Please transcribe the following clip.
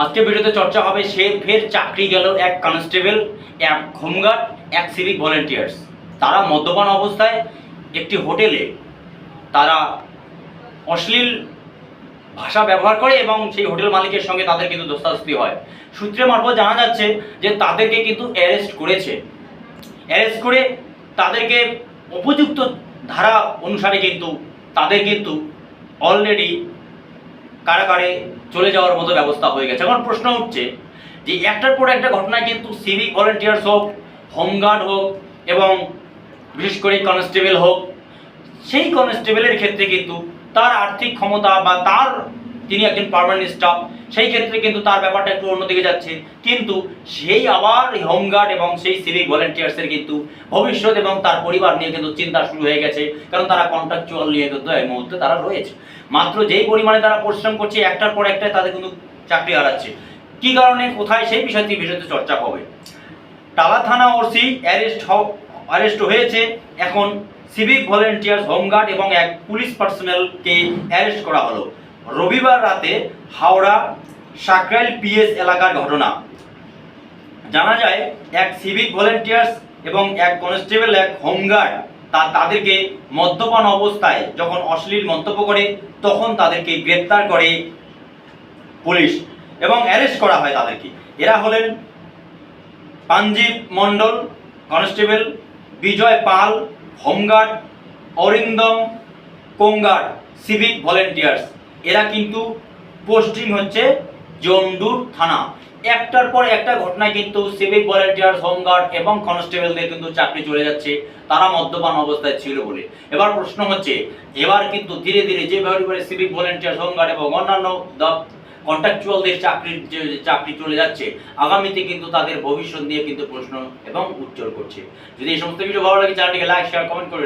আজকে ভিডিওতে চর্চা হবে সে ফের চাকরি গেল এক কনস্টেবল এক হোমগার্ড, এক সিভিক ভলেন্টিয়ার্স তারা মদ্যপান অবস্থায় একটি হোটেলে তারা অশ্লীল ভাষা ব্যবহার করে এবং সেই হোটেল মালিকের সঙ্গে তাদের কিন্তু দোস্তাদস্তি হয়। সূত্রে মারফত জানা যাচ্ছে যে তাদেরকে কিন্তু অ্যারেস্ট করেছে। অ্যারেস্ট করে তাদেরকে উপযুক্ত ধারা অনুসারে কিন্তু তাদের কিন্তু অলরেডি কারাগারে চলে যাওয়ার মতো ব্যবস্থা হয়ে গেছে। এখন প্রশ্ন উঠছে যে একটার পর একটা ঘটনায় কিন্তু সিভিক ভলেন্টিয়ার্স হোক, হোমগার্ড হোক এবং বিশেষ করে কনস্টেবল হোক, সেই কনস্টেবলের ক্ষেত্রে কিন্তু তার আর্থিক ক্ষমতা বা তার তিনি একজন পারমানেন্ট স্টাফ সেই ক্ষেত্রে কিন্তু তার ব্যাপারটা একটু অন্যদিকে যাচ্ছে। কিন্তু সেই আবার হোমগার্ড এবং সেই সিভিক ভলেন্টিয়ার্সের কিন্তু ভবিষ্যৎ এবং তার পরিবার নিয়ে কিন্তু চিন্তা শুরু হয়ে গেছে, কারণ তারা কন্ট্রাকচুয়াল নিয়ে কিন্তু এই মুহূর্তে তারা রয়েছে। মাত্র যেই পরিমাণে তারা পরিশ্রম করছে, একটার পর একটা তাদের কিন্তু চাকরি হারাচ্ছে। কি কারণে, কোথায়, সেই বিষয়টি বিষয়তে চর্চা হবে। টালা থানা ওসি অ্যারেস্ট অ্যারেস্ট হয়েছে। এখন সিভিক ভলেন্টিয়ার্স, হোমগার্ড এবং এক পুলিশ পার্সোনালকে অ্যারেস্ট করা হলো। রবিবার রাতে হাওড়া সাকরাইল পিএস এলাকার ঘটনা। জানা যায়, এক সিভিক ভলেন্টিয়ার্স এবং এক কনস্টেবল এক হোমগার্ড তা তাদেরকে মদ্যপান অবস্থায় যখন অশ্লীল মন্তব্য করে, তখন তাদেরকে গ্রেপ্তার করে পুলিশ এবং অ্যারেস্ট করা হয় তাদেরকে। এরা হলেন Panjib Mondal constable Bijoy Pal home guard Arindam Kongar civic volunteers এরা কিন্তু পোস্টিং হচ্ছে জন্ডুর থানা। একটার পর একটা ঘটনায় কিন্তু সিভিক ভলেন্টিয়ার্স হোমগার্ড এবং কনস্টেবলদের কিন্তু চাকরি চলে যাচ্ছে। তারা মদ্যপান অবস্থায় ছিল বলে। এবার প্রশ্ন হচ্ছে, এবার কিন্তু ধীরে ধীরে যেভাবে করে সিভিক ভলেন্টিয়ার্স হোমগার্ড এবং অন্যান্য কন্ট্রাকচুয়ালদের চাকরির যে চাকরি চলে যাচ্ছে, আগামীতে কিন্তু তাদের ভবিষ্যৎ নিয়ে কিন্তু প্রশ্ন এবং উজ্জ্বল করছে। যদি এই সমস্ত ভিডিও ভালো লাগে চ্যানেলটিকে লাইক শেয়ার কমেন্ট করে